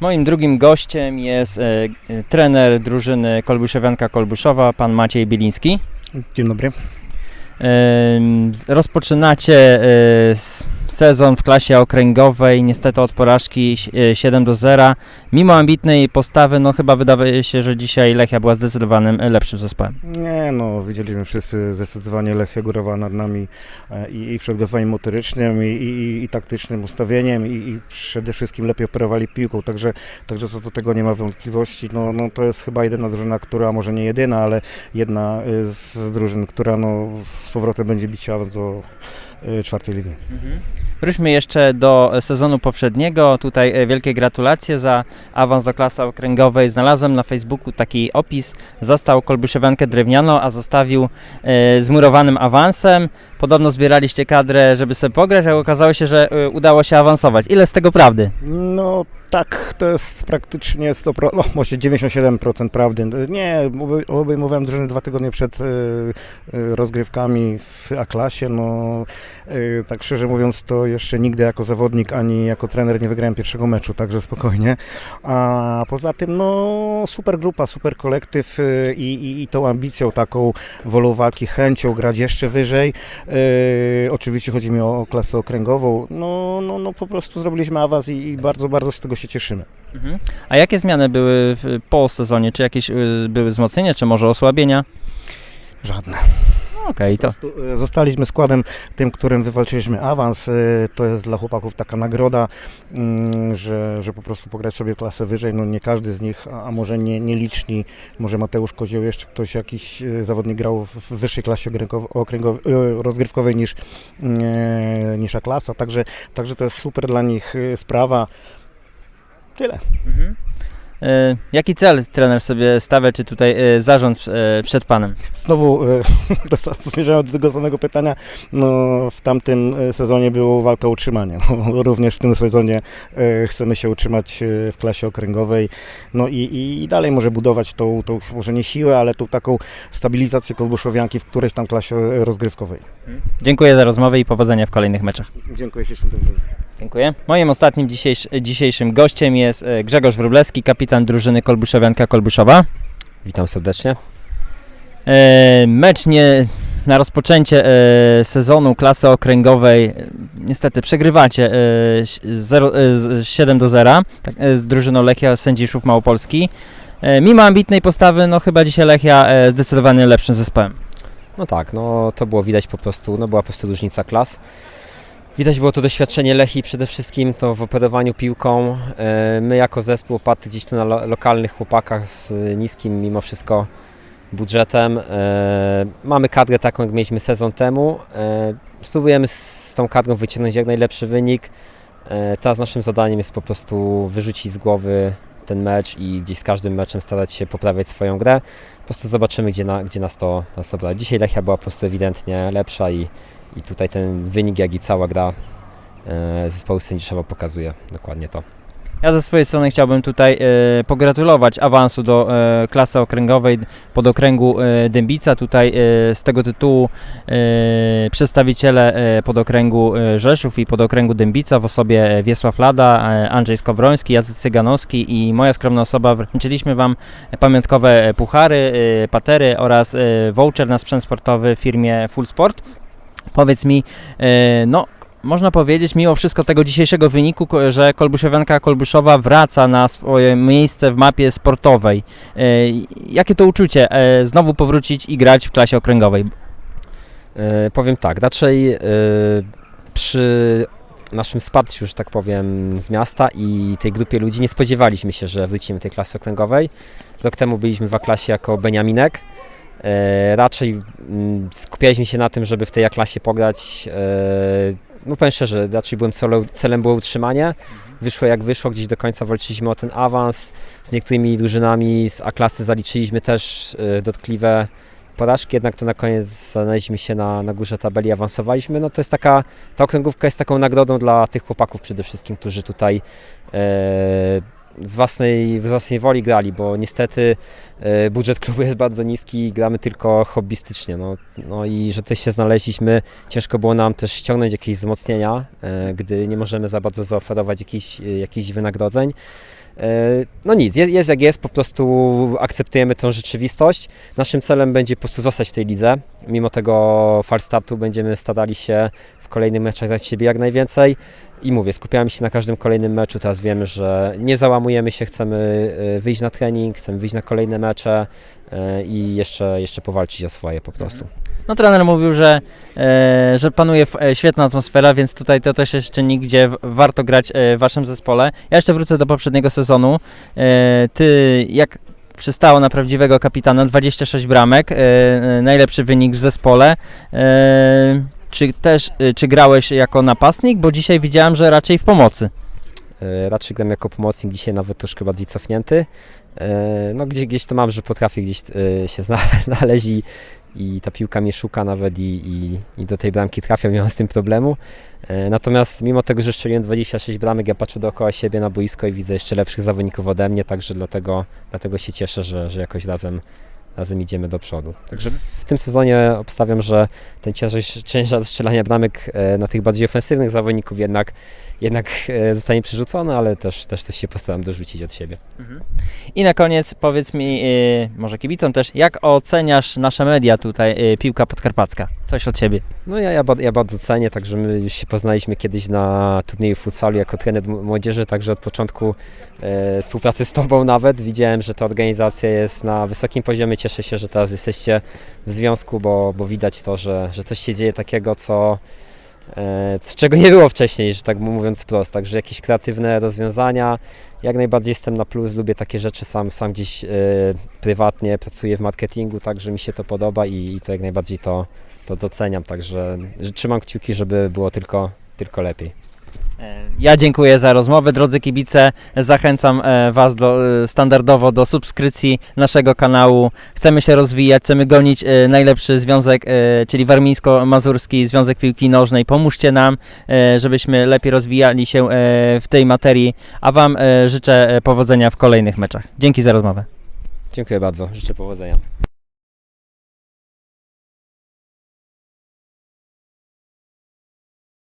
Moim drugim gościem jest e, e, trener drużyny Kolbuszowianka Kolbuszowa, pan Maciej Bieliński. Dzień dobry. Z- Rozpoczynacie e, s- sezon w klasie okręgowej, niestety od porażki si- e, 7 do 0. Mimo ambitnej postawy, no chyba wydaje się, że dzisiaj Lechia była zdecydowanym e, lepszym zespołem. Nie no, widzieliśmy wszyscy zdecydowanie Lechia górowała nad nami e, i, i przygotowaniem motorycznym, i, i, i taktycznym ustawieniem, i, i przede wszystkim lepiej operowali piłką, także, także co do tego nie ma wątpliwości. No, no to jest chyba jedyna drużyna, która, może nie jedyna, ale jedna y, z drużyn, która no, z powrotem będzie bić awans do y, czwartej ligi. Wróćmy jeszcze do sezonu poprzedniego. Tutaj e, wielkie gratulacje za awans do klasy okręgowej. Znalazłem na Facebooku taki opis. Został Kolbuszowiankę drewnianą, a zostawił e, z murowanym awansem. Podobno zbieraliście kadrę, żeby sobie pograć, a okazało się, że e, udało się awansować. Ile z tego prawdy? No tak, to jest praktycznie 100%, no może 97% prawdy. Nie, obejmowałem drużynę dwa tygodnie przed y, y, rozgrywkami w A-klasie. No, y, tak szczerze mówiąc, to jeszcze nigdy jako zawodnik ani jako trener nie wygrałem pierwszego meczu, także spokojnie. A poza tym, no super grupa, super kolektyw y, i, i, i tą ambicją taką, wolą walki, chęcią grać jeszcze wyżej. Y, oczywiście chodzi mi o klasę okręgową. No, no, no po prostu zrobiliśmy awans i, i bardzo, bardzo z tego się cieszymy. Mhm. A jakie zmiany były po sezonie? Czy jakieś e, były wzmocnienia, czy może osłabienia? Żadne. Okej, to e, Zostaliśmy składem tym, którym wywalczyliśmy awans. E, To jest dla chłopaków taka nagroda, mm, że, że po prostu pograć sobie klasę wyżej. No nie każdy z nich, a może nie, nie liczni, może Mateusz Kozioł, jeszcze ktoś jakiś e, zawodnik grał w wyższej klasie rozgrywkowej niż, niż A-klasa. Także, także to jest super dla nich sprawa. Tyle. Mhm. E, Jaki cel trener sobie stawia, czy tutaj e, zarząd e, przed panem? Znowu e, do- tego samego pytania, no, w tamtym sezonie było walka o utrzymanie. Również w tym sezonie chcemy się utrzymać w klasie okręgowej. No i, i, dalej może budować tą, tą, może nie siłę, ale tą taką stabilizację Kolbuszowianki w którejś tam klasie rozgrywkowej. Dziękuję za rozmowę i powodzenia w kolejnych meczach. Dziękuję ślicznie. do widzenia. Dziękuję. Moim ostatnim dzisiejsz, dzisiejszym gościem jest e, Grzegorz Wróblewski, kapitan drużyny Kolbuszowianka Kolbuszowa. Witam serdecznie. E, Mecz nie na rozpoczęcie e, sezonu klasy okręgowej e, niestety przegrywacie e, ś- zero- e, z- 7 do 0 tak, e, z drużyną Lechia Sędziszów Małopolski. E, Mimo ambitnej postawy, no chyba dzisiaj Lechia e, zdecydowanie lepszym zespołem. No tak, no to było widać po prostu, no była po prostu różnica klas. Widać było to doświadczenie Lechi przede wszystkim, to w operowaniu piłką. E, My jako zespół oparty gdzieś na lo- lokalnych chłopakach z niskim mimo wszystko budżetem. E, Mamy kadrę taką, jak mieliśmy sezon temu. E, Spróbujemy z tą kadrą wyciągnąć jak najlepszy wynik. Teraz naszym zadaniem jest po prostu wyrzucić z głowy ten mecz i gdzieś z każdym meczem starać się poprawiać swoją grę. Po prostu zobaczymy, gdzie, na, gdzie nas, to, nas to bra. Dzisiaj Lechia była po prostu ewidentnie lepsza i, i tutaj ten wynik, jak i cała gra e, zespołu Sędziszowa pokazuje dokładnie to. Ja ze swojej strony chciałbym tutaj e, pogratulować awansu do e, klasy okręgowej pod okręgu e, Dębica. Tutaj e, z tego tytułu e, przedstawiciele e, podokręgu e, Rzeszów i podokręgu Dębica w osobie Wiesław Lada, e, Andrzej Skowroński, Jacek Cyganowski i moja skromna osoba wręczyliśmy Wam pamiątkowe puchary, e, patery oraz e, voucher na sprzęt sportowy w firmie Full Sport. Powiedz mi, e, no można powiedzieć, mimo wszystko tego dzisiejszego wyniku, że Kolbuszowianka Kolbuszowa wraca na swoje miejsce w mapie sportowej. E, jakie to uczucie e, znowu powrócić i grać w klasie okręgowej? E, powiem tak, raczej e, przy naszym wsparciu, że tak powiem, z miasta i tej grupie ludzi nie spodziewaliśmy się, że wrócimy tej klasy okręgowej. Rok temu byliśmy w A-klasie jako Beniaminek. E, raczej mm, skupialiśmy się na tym, żeby w tej A-klasie pograć. E, no powiem szczerze, raczej byłem celem, celem było utrzymanie. Wyszło jak wyszło, gdzieś do końca walczyliśmy o ten awans. Z niektórymi drużynami z A-klasy zaliczyliśmy też e, dotkliwe porażki, jednak to na koniec znaleźliśmy się na, na górze tabeli, awansowaliśmy. No to jest taka, ta okręgówka jest taką nagrodą dla tych chłopaków przede wszystkim, którzy tutaj z własnej, własnej woli grali, bo niestety e, budżet klubu jest bardzo niski i gramy tylko hobbystycznie. No, no i że też się znaleźliśmy, ciężko było nam też ściągnąć jakieś wzmocnienia, e, gdy nie możemy za bardzo zaoferować jakichś, e, jakichś wynagrodzeń. No nic, je- jest jak jest, po prostu akceptujemy tą rzeczywistość. Naszym celem będzie po prostu zostać w tej lidze. Mimo tego fal startu będziemy starali się w kolejnych meczach dać siebie jak najwięcej. I mówię, skupiamy się na każdym kolejnym meczu. Teraz wiemy, że nie załamujemy się, chcemy e, wyjść na trening, chcemy wyjść na kolejne mecze e, i jeszcze, jeszcze powalczyć o swoje po prostu. No trener mówił, że, e, że panuje e, świetna atmosfera, więc tutaj to też jest czynnik, gdzie warto grać e, w waszym zespole. Ja jeszcze wrócę do poprzedniego sezonu. Ty, jak przystało na prawdziwego kapitana, 26 bramek, e, e, najlepszy wynik w zespole. E, czy też, czy grałeś jako napastnik? Bo dzisiaj widziałem, że raczej w pomocy. Raczej gram jako pomocnik, dzisiaj nawet troszkę bardziej cofnięty. No gdzieś, gdzieś to mam, że potrafię gdzieś się zna, znaleźć i ta piłka mnie szuka nawet i, i, i do tej bramki trafia, nie mam z tym problemu. E, Natomiast mimo tego, że strzeliłem 26 bramek, ja patrzę dookoła siebie na boisko i widzę jeszcze lepszych zawodników ode mnie, także dlatego, dlatego się cieszę, że, że jakoś razem, razem idziemy do przodu. Także w tym sezonie obstawiam, że ten ciężar, ciężar strzelania bramek e, na tych bardziej ofensywnych zawodników jednak jednak e, zostanie przerzucony, ale też, też coś się postaram dorzucić od siebie. I na koniec powiedz mi, e, może kibicom też, jak oceniasz nasze media tutaj, e, piłka podkarpacka? Coś od siebie. No ja, ja, ja bardzo cenię, także my już się poznaliśmy kiedyś na turnieju futsalu jako trener młodzieży, także od początku e, współpracy z Tobą nawet widziałem, że ta organizacja jest na wysokim poziomie. Cieszę się, że teraz jesteście w związku, bo, bo widać to, że, że coś się dzieje takiego, co z czego nie było wcześniej, że tak mówiąc wprost. Także jakieś kreatywne rozwiązania. Jak najbardziej jestem na plus, lubię takie rzeczy, sam, sam gdzieś e, prywatnie pracuję w marketingu, także mi się to podoba i, i to jak najbardziej to, to doceniam, także że trzymam kciuki, żeby było tylko, tylko lepiej. E, Ja dziękuję za rozmowę, drodzy kibice. Zachęcam e, Was do, e, standardowo do subskrypcji naszego kanału. Chcemy się rozwijać, chcemy gonić najlepszy związek, czyli Warmińsko-Mazurski Związek Piłki Nożnej. Pomóżcie nam, żebyśmy lepiej rozwijali się w tej materii, a Wam życzę powodzenia w kolejnych meczach. Dzięki za rozmowę. Dziękuję bardzo, życzę powodzenia.